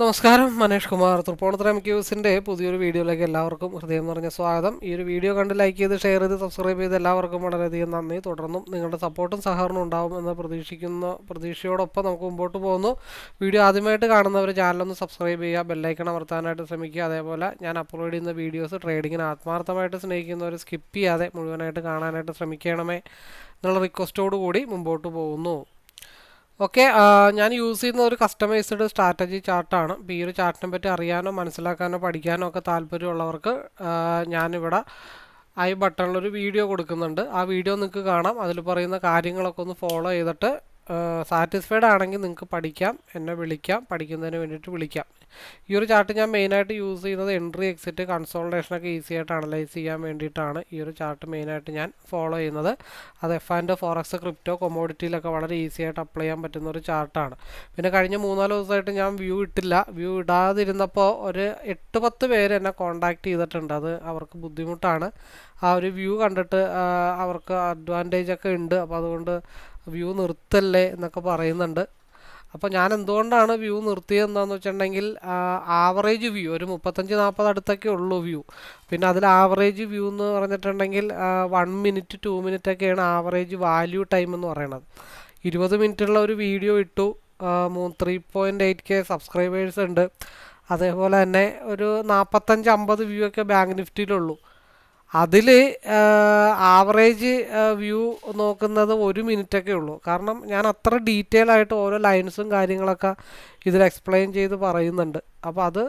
നമസ്കാരം മനേഷ് കുമാർ. തൃപ്പൂണിത്തുറ എം ക്യൂസിന്റെ പുതിയൊരു വീഡിയോയിലേക്ക് എല്ലാവർക്കും ഹൃദയം നിറഞ്ഞ സ്വാഗതം. ഈ ഒരു വീഡിയോ കണ്ട് ലൈക്ക് ചെയ്ത് ഷെയർ ചെയ്ത് സബ്സ്ക്രൈബ് ചെയ്ത് എല്ലാവർക്കും വളരെയധികം നന്ദി. തുടർന്നും നിങ്ങളുടെ സപ്പോർട്ടും സഹകരണവും ഉണ്ടാവും എന്ന് പ്രതീക്ഷിക്കുന്ന പ്രതീക്ഷയോടൊപ്പം നമുക്ക് മുമ്പോട്ട് പോകുന്നു. വീഡിയോ ആദ്യമായിട്ട് കാണുന്നവർ ചാനലൊന്ന് സബ്സ്ക്രൈബ് ചെയ്യുക ബെല്ലൈക്കൺ അമർത്താനായിട്ട് ശ്രമിക്കുക. അതേപോലെ ഞാൻ അപ്ലോഡ് ചെയ്യുന്ന വീഡിയോസ് ട്രേഡിങ്ങിന് ആത്മാർത്ഥമായിട്ട് സ്നേഹിക്കുന്നവർ സ്കിപ്പ് ചെയ്യാതെ മുഴുവനായിട്ട് കാണാനായിട്ട് ശ്രമിക്കണമേ എന്നുള്ള റിക്വസ്റ്റോടുകൂടി മുമ്പോട്ട് പോകുന്നു. ഓക്കെ ഞാൻ യൂസ് ചെയ്യുന്ന ഒരു കസ്റ്റമൈസ്ഡ് സ്ട്രാറ്റജി ചാർട്ടാണ് അപ്പോൾ ഈ ഒരു ചാർട്ടിനെ പറ്റി അറിയാനോ മനസ്സിലാക്കാനോ പഠിക്കാനോ ഒക്കെ താല്പര്യമുള്ളവർക്ക് ഞാനിവിടെ ഐ ബട്ടണിലൊരു വീഡിയോ കൊടുക്കുന്നുണ്ട്. ആ വീഡിയോ നിങ്ങൾക്ക് കാണാം. അതിൽ പറയുന്ന കാര്യങ്ങളൊക്കെ ഒന്ന് ഫോളോ ചെയ്തിട്ട് സാറ്റിസ്ഫൈഡ് ആണെങ്കിൽ നിങ്ങൾക്ക് പഠിക്കാം എന്നെ വിളിക്കാം പഠിക്കുന്നതിന് വേണ്ടിയിട്ട് വിളിക്കാം. ഈ ഒരു ചാർട്ട് ഞാൻ മെയിനായിട്ട് യൂസ് ചെയ്യുന്നത് എൻട്രി എക്സിറ്റ് കൺസോൾട്ടേഷനൊക്കെ ഈസി ആയിട്ട് അനലൈസ് ചെയ്യാൻ വേണ്ടിയിട്ടാണ് ഈ ഒരു ചാർട്ട് മെയിനായിട്ട് ഞാൻ ഫോളോ ചെയ്യുന്നത്. അത് എഫ് ആൻഡ് ഫോറക്സ് ക്രിപ്റ്റോ കൊമോഡിറ്റിയിലൊക്കെ വളരെ ഈസി ആയിട്ട് അപ്ലൈ ചെയ്യാൻ പറ്റുന്ന ഒരു ചാർട്ടാണ് പിന്നെ കഴിഞ്ഞ മൂന്നാൽ ദിവസമായിട്ട് ഞാൻ വ്യൂ ഇട്ടില്ല. വ്യൂ ഇടാതിരുന്നപ്പോൾ ഒരു എട്ട് പത്ത് പേര് എന്നെ കോൺടാക്റ്റ് ചെയ്തിട്ടുണ്ട്. അത് അവർക്ക് ബുദ്ധിമുട്ടാണ്. ആ ഒരു വ്യൂ കണ്ടിട്ട് അവർക്ക് അഡ്വാന്റേജ് ഒക്കെ ഉണ്ട്. അപ്പോൾ അതുകൊണ്ട് വ്യൂ നിർത്തല്ലേ എന്നൊക്കെ പറയുന്നുണ്ട്. അപ്പോൾ ഞാൻ എന്തുകൊണ്ടാണ് വ്യൂ നിർത്തിയതെന്നാന്ന് വെച്ചിട്ടുണ്ടെങ്കിൽ ആവറേജ് വ്യൂ ഒരു മുപ്പത്തഞ്ച് നാൽപ്പത് അടുത്തൊക്കെ ഉള്ളൂ വ്യൂ. പിന്നെ അതിൽ ആവറേജ് വ്യൂ എന്ന് പറഞ്ഞിട്ടുണ്ടെങ്കിൽ വൺ മിനിറ്റ് ടു മിനിറ്റ് ഒക്കെയാണ് ആവറേജ് വാല്യൂ ടൈം എന്ന് പറയുന്നത് ഇരുപത് മിനിറ്റുള്ള ഒരു വീഡിയോ ഇട്ടു. മൂ three point eight K subscribers ഉണ്ട്. അതേപോലെ തന്നെ ഒരു നാൽപ്പത്തഞ്ച് അമ്പത് വ്യൂ ഒക്കെ ബാങ്ക് നിഫ്റ്റിയിലുള്ളൂ അതിൽ ആവറേജ് വ്യൂ നോക്കുന്നത് ഒരു മിനിറ്റൊക്കെ ഉള്ളൂ. കാരണം ഞാൻ അത്ര ഡീറ്റെയിൽ ആയിട്ട് ഓരോ ലൈൻസും കാര്യങ്ങളൊക്കെ ഇതിൽ എക്സ്പ്ലെയിൻ ചെയ്ത് പറയുന്നുണ്ട്. അപ്പോൾ അത്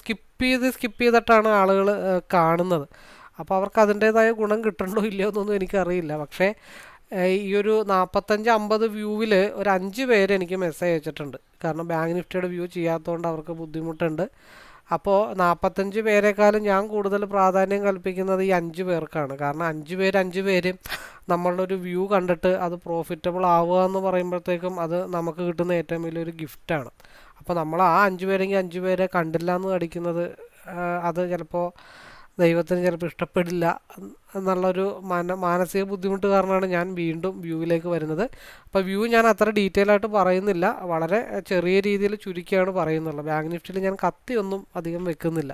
സ്കിപ്പ് ചെയ്ത് സ്കിപ്പ് ചെയ്തിട്ടാണ് ആളുകൾ കാണുന്നത്. അപ്പോൾ അവർക്ക് അതിന്റേതായ ഗുണം കിട്ടണോ ഇല്ലയോ എന്നൊന്നും എനിക്കറിയില്ല. പക്ഷേ ഈ ഒരു നാൽപ്പത്തഞ്ച് അമ്പത് വ്യൂവിൽ ഒരു അഞ്ച് പേര് എനിക്ക് മെസ്സേജ് അയച്ചിട്ടുണ്ട്. കാരണം ബാങ്ക് നിഫ്റ്റിയുടെ വ്യൂ ചെയ്യാത്തതുകൊണ്ട് അവർക്ക് ബുദ്ധിമുട്ടുണ്ട്. അപ്പോൾ നാൽപ്പത്തഞ്ച് പേരെക്കാളും ഞാൻ കൂടുതൽ പ്രാധാന്യം കൽപ്പിക്കുന്നത് ഈ അഞ്ച് പേർക്കാണ്. കാരണം അഞ്ച് പേര് അഞ്ച് പേര് നമ്മളുടെ ഒരു വ്യൂ കണ്ടിട്ട് അത് പ്രോഫിറ്റബിൾ ആവുക എന്ന് പറയുമ്പോഴത്തേക്കും അത് നമുക്ക് കിട്ടുന്ന ഏറ്റവും വലിയൊരു ഗിഫ്റ്റാണ് അപ്പോൾ നമ്മൾ ആ അഞ്ച് പേരെങ്കിൽ അഞ്ച് പേരെ കണ്ടില്ല എന്ന് അടിക്കുന്നത് അത് ചിലപ്പോൾ ദൈവത്തിന് ചിലപ്പോൾ ഇഷ്ടപ്പെടില്ല എന്നുള്ളൊരു മന മാനസിക ബുദ്ധിമുട്ട് കാരണമാണ് ഞാൻ വീണ്ടും വ്യൂവിലേക്ക് വരുന്നത്. അപ്പോൾ വ്യൂ ഞാൻ അത്ര ഡീറ്റെയിൽ ആയിട്ട് പറയുന്നില്ല. വളരെ ചെറിയ രീതിയിൽ ചുരുക്കിയാണ് പറയുന്നുള്ളത്. ബാങ്ക് നിഫ്റ്റിയിൽ ഞാൻ കത്തിയൊന്നും അധികം വെക്കുന്നില്ല.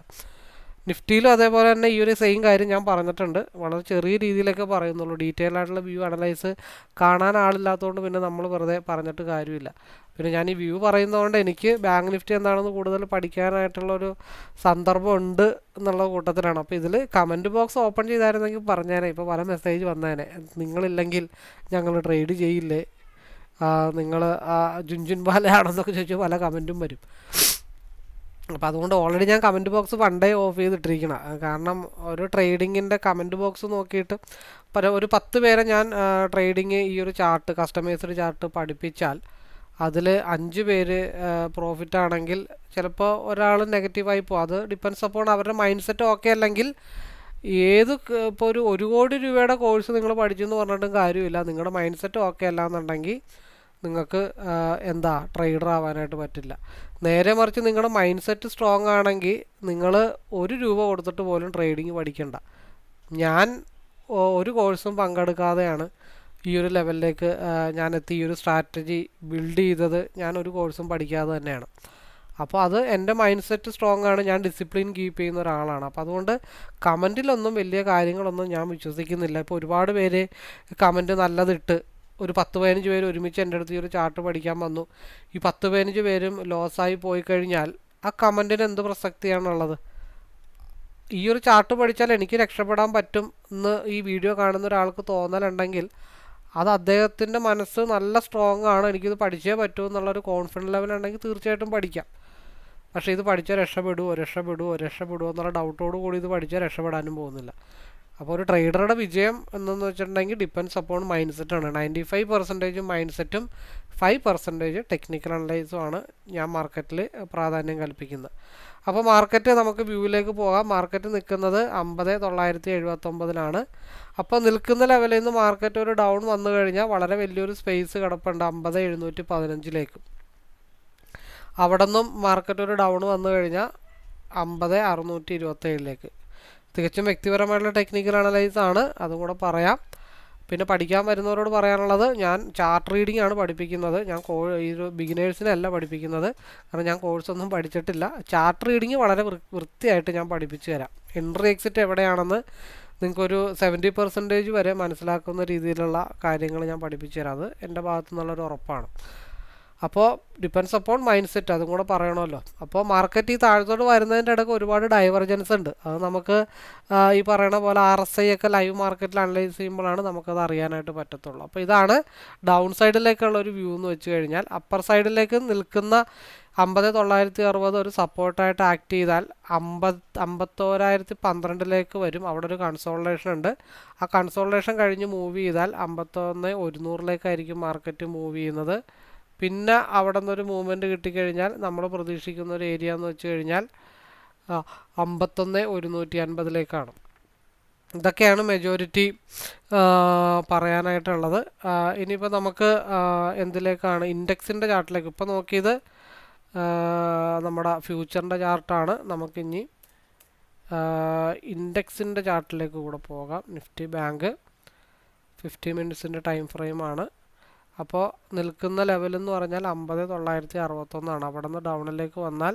നിഫ്റ്റിയിലും അതേപോലെ തന്നെ ഈ ഒരു സെയിം കാര്യം ഞാൻ പറഞ്ഞിട്ടുണ്ട്. വളരെ ചെറിയ രീതിയിലൊക്കെ പറയുന്നുള്ളൂ. ഡീറ്റെയിൽ ആയിട്ടുള്ള വ്യൂ അനലൈസ് കാണാൻ ആളില്ലാത്തതുകൊണ്ട് പിന്നെ നമ്മൾ വെറുതെ പറഞ്ഞിട്ട് കാര്യമില്ല. പിന്നെ ഞാൻ ഈ വ്യൂ പറയുന്നതുകൊണ്ട് എനിക്ക് ബാങ്ക് നിഫ്റ്റി എന്താണെന്ന് കൂടുതൽ പഠിക്കാനായിട്ടുള്ള ഒരു സന്ദർഭം ഉണ്ട് എന്നുള്ള കൂട്ടത്തിലാണ്. അപ്പോൾ ഇതിൽ കമന്റ് ബോക്സ് ഓപ്പൺ ചെയ്തായിരുന്നെങ്കിൽ പറഞ്ഞേനെ. ഇപ്പോൾ പല മെസ്സേജ് വന്നേനെ. നിങ്ങളില്ലെങ്കിൽ ഞങ്ങൾ ട്രേഡ് ചെയ്യില്ലേ? നിങ്ങൾ ജുൻജുൻ ബാലയാണെന്നൊക്കെ ചോദിച്ചു പല കമന്റും വരും. അപ്പോൾ അതുകൊണ്ട് ഓൾറെഡി ഞാൻ കമന്റ് ബോക്സ് പണ്ടേ ഓഫ് ചെയ്തിട്ടിരിക്കണം. കാരണം ഒരു ട്രേഡിങ്ങിന്റെ കമന്റ് ബോക്സ് നോക്കിയിട്ട് പല ഒരു പത്ത് പേരെ ഞാൻ ട്രേഡിങ് ഈ ഒരു ചാർട്ട് കസ്റ്റമൈസ്ഡ് ചാർട്ട് പഠിപ്പിച്ചാൽ അതിൽ അഞ്ച് പേര് പ്രോഫിറ്റ് ആണെങ്കിൽ ചിലപ്പോൾ ഒരാൾ നെഗറ്റീവായി പോകും. അത് ഡിപ്പെൻസ് അപ്പോൾ അവരുടെ മൈൻഡ് സെറ്റ് ഓക്കെ അല്ലെങ്കിൽ ഏത് ഇപ്പോൾ ഒരു ഒരു കോടി രൂപയുടെ കോഴ്സ് നിങ്ങൾ പഠിച്ചു എന്ന് പറഞ്ഞിട്ടും കാര്യമില്ല. നിങ്ങളുടെ മൈൻഡ് സെറ്റ് ഓക്കെ അല്ല എന്നുണ്ടെങ്കിൽ നിങ്ങൾക്ക് എന്താ ട്രേഡർ ആവാനായിട്ട് പറ്റില്ല. നേരെ മറിച്ച് നിങ്ങളുടെ മൈൻഡ് സെറ്റ് സ്ട്രോങ് ആണെങ്കിൽ നിങ്ങൾ ഒരു രൂപ കൊടുത്തിട്ട് പോലും ട്രേഡിങ് പഠിക്കണ്ട. ഞാൻ ഒരു കോഴ്സും പങ്കെടുക്കാതെയാണ് ഈ ഒരു ലെവലിലേക്ക് ഞാൻ എത്തി ഈ ഒരു സ്ട്രാറ്റജി ബിൽഡ് ചെയ്തത്. ഞാൻ ഒരു കോഴ്സും പഠിക്കാതെ തന്നെയാണ്. അപ്പോൾ അത് എന്റെ മൈൻഡ് സെറ്റ് സ്ട്രോങ് ആണ്. ഞാൻ ഡിസിപ്ലിൻ കീപ്പ് ചെയ്യുന്ന ഒരാളാണ്. അപ്പോൾ അതുകൊണ്ട് കമന്റിലൊന്നും വലിയ കാര്യങ്ങളൊന്നും ഞാൻ വിശ്വസിക്കുന്നില്ല. ഇപ്പോൾ ഒരുപാട് പേര് കമന്റ് നല്ലതിട്ട് ഒരു പത്ത് പതിനഞ്ച് പേര് ഒരുമിച്ച് എന്റെ അടുത്ത് ഈ ഒരു ചാർട്ട് പഠിക്കാൻ വന്നു. ഈ പത്ത് പതിനഞ്ച് പേരും ലോസായി പോയി കഴിഞ്ഞാൽ ആ കമന്റിന് എന്ത് പ്രസക്തിയാണുള്ളത്? ഈ ഒരു ചാർട്ട് പഠിച്ചാൽ എനിക്ക് രക്ഷപ്പെടാൻ പറ്റും എന്ന് ഈ വീഡിയോ കാണുന്ന ഒരാൾക്ക് തോന്നലുണ്ടെങ്കിൽ അത് അദ്ദേഹത്തിന്റെ മനസ്സ് നല്ല സ്ട്രോങ് ആണ് എനിക്കിത് പഠിച്ചേ പറ്റൂ എന്നുള്ളൊരു കോൺഫിഡന്റ് ലെവൽ ഉണ്ടെങ്കിൽ തീർച്ചയായിട്ടും പഠിക്കാം. പക്ഷേ ഇത് പഠിച്ചാൽ രക്ഷപ്പെടുമോ രക്ഷപ്പെടുമോ രക്ഷപ്പെടുമോ എന്നുള്ള ഡൗട്ടോടു കൂടി ഇത് പഠിച്ചാൽ രക്ഷപ്പെടാനും പോകുന്നില്ല. അപ്പോൾ ഒരു ട്രേഡറുടെ വിജയം എന്നു വെച്ചിട്ടുണ്ടെങ്കിൽ ഡിപ്പെൻസ് അപ്പോൺ മൈൻഡ് സെറ്റാണ് നയന്റി ഫൈവ് പെർസെന്റേജ് മൈൻഡ് സെറ്റും ഫൈവ് പെർസെന്റേജ് ടെക്നിക്കൽ അനലൈസും ആണ് ഞാൻ മാർക്കറ്റിൽ പ്രാധാന്യം കൽപ്പിക്കുന്നത്. അപ്പോൾ മാർക്കറ്റ് നമുക്ക് വ്യൂവിലേക്ക് പോകാം. മാർക്കറ്റ് നിൽക്കുന്നത് അമ്പത് തൊള്ളായിരത്തി എഴുപത്തൊമ്പതിലാണ് അപ്പോൾ നിൽക്കുന്ന ലെവലിൽ നിന്ന് മാർക്കറ്റ് ഒരു ഡൗൺ വന്നു കഴിഞ്ഞാൽ വളരെ വലിയൊരു സ്പേസ് കിടപ്പുണ്ട് അമ്പത് എഴുന്നൂറ്റി പതിനഞ്ചിലേക്ക് അവിടെ നിന്നും മാർക്കറ്റ് ഒരു ഡൗൺ വന്നു കഴിഞ്ഞാൽ അമ്പത് അറുന്നൂറ്റി ഇരുപത്തേഴിലേക്ക് തികച്ചും വ്യക്തിപരമായിട്ടുള്ള ടെക്നിക്കൽ അനലൈസ് ആണ്. അതും കൂടെ പറയാം. പിന്നെ പഠിക്കാൻ വരുന്നവരോട് പറയാനുള്ളത് ഞാൻ ചാർട്ട് റീഡിംഗ് ആണ് പഠിപ്പിക്കുന്നത്. ഞാൻ കോ ഈ ഒരു ബിഗിനേഴ്സിനല്ല പഠിപ്പിക്കുന്നത്. കാരണം ഞാൻ കോഴ്സൊന്നും പഠിച്ചിട്ടില്ല. ചാർട്ട് റീഡിംഗ് വളരെ വൃത്തിയായിട്ട് ഞാൻ പഠിപ്പിച്ചു തരാം. എൻട്രി എക്സിറ്റ് എവിടെയാണെന്ന് നിങ്ങൾക്കൊരു സെവന്റി പെർസെന്റേജ് വരെ മനസ്സിലാക്കുന്ന രീതിയിലുള്ള കാര്യങ്ങൾ ഞാൻ പഠിപ്പിച്ചു തരാം. അത് എന്റെ ഭാഗത്തു നിന്നുള്ളൊരു ഉറപ്പാണ്. അപ്പോൾ ഡിപ്പെൻസ് അപ്പോൺ മൈൻഡ് സെറ്റ് അതും കൂടെ പറയണമല്ലോ. അപ്പോൾ മാർക്കറ്റ് ഈ താഴത്തോട്ട് വരുന്നതിന്റെ ഇടയ്ക്ക് ഒരുപാട് ഡൈവർജൻസ് ഉണ്ട്. അത് നമുക്ക് ഈ പറയണ പോലെ ആർ എസ് ഐ ഒക്കെ ലൈവ് മാർക്കറ്റിൽ അനലൈസ് ചെയ്യുമ്പോഴാണ് നമുക്കത് അറിയാനായിട്ട് പറ്റത്തുള്ളൂ. അപ്പോൾ ഇതാണ് ഡൗൺ സൈഡിലേക്കുള്ള ഒരു വ്യൂ എന്ന് വെച്ച് കഴിഞ്ഞാൽ അപ്പർ സൈഡിലേക്ക് നിൽക്കുന്ന അമ്പത് തൊള്ളായിരത്തി അറുപത് ഒരു സപ്പോർട്ടായിട്ട് ആക്ട് ചെയ്താൽ അമ്പത് അമ്പത്തോരായിരത്തി പന്ത്രണ്ടിലേക്ക് വരും. അവിടെ ഒരു കൺസോൾട്ടേഷൻ ഉണ്ട്. ആ കൺസോൾട്ടേഷൻ കഴിഞ്ഞ് മൂവ് ചെയ്താൽ അമ്പത്തൊന്ന് ഒരുന്നൂറിലേക്കായിരിക്കും മാർക്കറ്റ് മൂവ് ചെയ്യുന്നത്. പിന്നെ അവിടെ നിന്നൊരു മൂവ്മെന്റ് കിട്ടിക്കഴിഞ്ഞാൽ നമ്മൾ പ്രതീക്ഷിക്കുന്ന ഒരു ഏരിയ എന്ന് വെച്ച് കഴിഞ്ഞാൽ അമ്പത്തൊന്ന് ഒരുന്നൂറ്റി അൻപതിലേക്കാണ് ഇതൊക്കെയാണ് മെജോറിറ്റി പറയാനായിട്ടുള്ളത്. ഇനിയിപ്പോൾ നമുക്ക് എന്തിലേക്കാണ് ഇൻഡെക്സിന്റെ ചാർട്ടിലേക്ക്. ഇപ്പോൾ നോക്കിയത് നമ്മുടെ ഫ്യൂച്ചറിന്റെ ചാർട്ടാണ്. നമുക്കിനി ഇൻഡെക്സിന്റെ ചാർട്ടിലേക്ക് കൂടെ പോകാം. നിഫ്റ്റി ബാങ്ക് ഫിഫ്റ്റി മിനിറ്റ്സിന്റെ ടൈം ഫ്രെയിമാണ് അപ്പോൾ നിൽക്കുന്ന ലെവൽ എന്ന് പറഞ്ഞാൽ അമ്പത് തൊള്ളായിരത്തി അറുപത്തൊന്നാണ്. അവിടെ നിന്ന് ഡൗണിലേക്ക് വന്നാൽ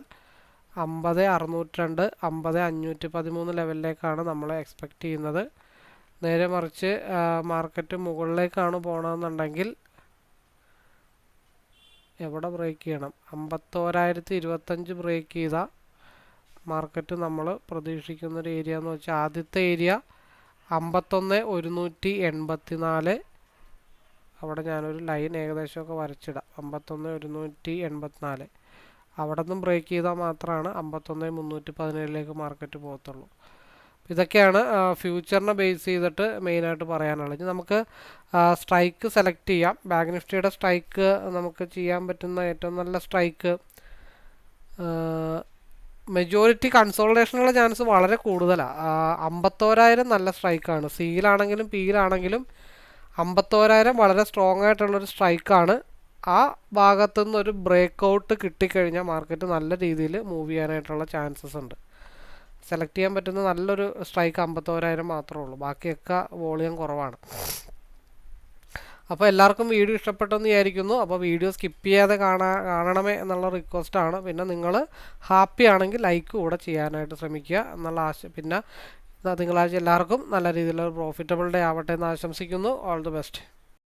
അമ്പത് അറുന്നൂറ്റി രണ്ട് അമ്പത് അഞ്ഞൂറ്റി പതിമൂന്ന് ലെവലിലേക്കാണ് നമ്മൾ എക്സ്പെക്റ്റ് ചെയ്യുന്നത്. നേരെ മറിച്ച് മാർക്കറ്റ് മുകളിലേക്കാണ് പോകണമെന്നുണ്ടെങ്കിൽ എവിടെ ബ്രേക്ക് ചെയ്യണം? അമ്പത്തോരായിരത്തി ഇരുപത്തഞ്ച് ബ്രേക്ക് ചെയ്ത മാർക്കറ്റ് നമ്മൾ പ്രതീക്ഷിക്കുന്നൊരു ഏരിയ എന്ന് വെച്ചാൽ ആദ്യത്തെ ഏരിയ അമ്പത്തൊന്ന് ഒരുന്നൂറ്റി എൺപത്തി നാല് അവിടെ ഞാനൊരു ലൈൻ ഏകദേശമൊക്കെ വരച്ചിടാം. അമ്പത്തൊന്ന് ഒരുന്നൂറ്റി എൺപത്തിനാല്. അവിടെ നിന്നും ബ്രേക്ക് ചെയ്താൽ മാത്രമാണ് അമ്പത്തൊന്ന് മുന്നൂറ്റി പതിനേഴിലേക്ക് മാർക്കറ്റ് പോകത്തുള്ളൂ. ഇതൊക്കെയാണ് ഫ്യൂച്ചറിനെ ബേസ് ചെയ്തിട്ട് മെയിനായിട്ട് പറയാനുള്ളത്. ഇനി നമുക്ക് സ്ട്രൈക്ക് സെലക്ട് ചെയ്യാം. ബാങ്ക് നിഫ്റ്റിയുടെ സ്ട്രൈക്ക് നമുക്ക് ചെയ്യാൻ പറ്റുന്ന ഏറ്റവും നല്ല സ്ട്രൈക്ക് മെജോറിറ്റി കൺസോൾട്ടേഷനുള്ള ചാൻസ് വളരെ കൂടുതലാണ് അമ്പത്തോരായിരം നല്ല സ്ട്രൈക്കാണ് സിയിലാണെങ്കിലും പിയിലാണെങ്കിലും അമ്പത്തോരായിരം വളരെ സ്ട്രോങ് ആയിട്ടുള്ളൊരു സ്ട്രൈക്കാണ് ആ ഭാഗത്തു നിന്നൊരു ബ്രേക്ക് ഔട്ട് കിട്ടിക്കഴിഞ്ഞാൽ മാർക്കറ്റ് നല്ല രീതിയിൽ മൂവ് ചെയ്യാനായിട്ടുള്ള ചാൻസസ് ഉണ്ട്. സെലക്ട് ചെയ്യാൻ പറ്റുന്ന നല്ലൊരു സ്ട്രൈക്ക് അമ്പത്തോരായിരം മാത്രമേ ഉള്ളൂ. ബാക്കിയൊക്കെ വോളിയം കുറവാണ്. അപ്പോൾ എല്ലാവർക്കും വീഡിയോ ഇഷ്ടപ്പെട്ടെന്ന് വിചാരിക്കുന്നു. അപ്പോൾ വീഡിയോ സ്കിപ്പ് ചെയ്യാതെ കാണാ കാണണമേ എന്നുള്ള റിക്വസ്റ്റാണ് പിന്നെ നിങ്ങൾ ഹാപ്പി ആണെങ്കിൽ ലൈക്ക് കൂടെ ചെയ്യാനായിട്ട് ശ്രമിക്കുക എന്നുള്ള ആശ പിന്നെ തിങ്കളാഴ്ച എല്ലാവർക്കും. നല്ല രീതിയിലുള്ള പ്രോഫിറ്റബിൾ ഡേ ആവട്ടെ എന്ന് ആശംസിക്കുന്നു. All the best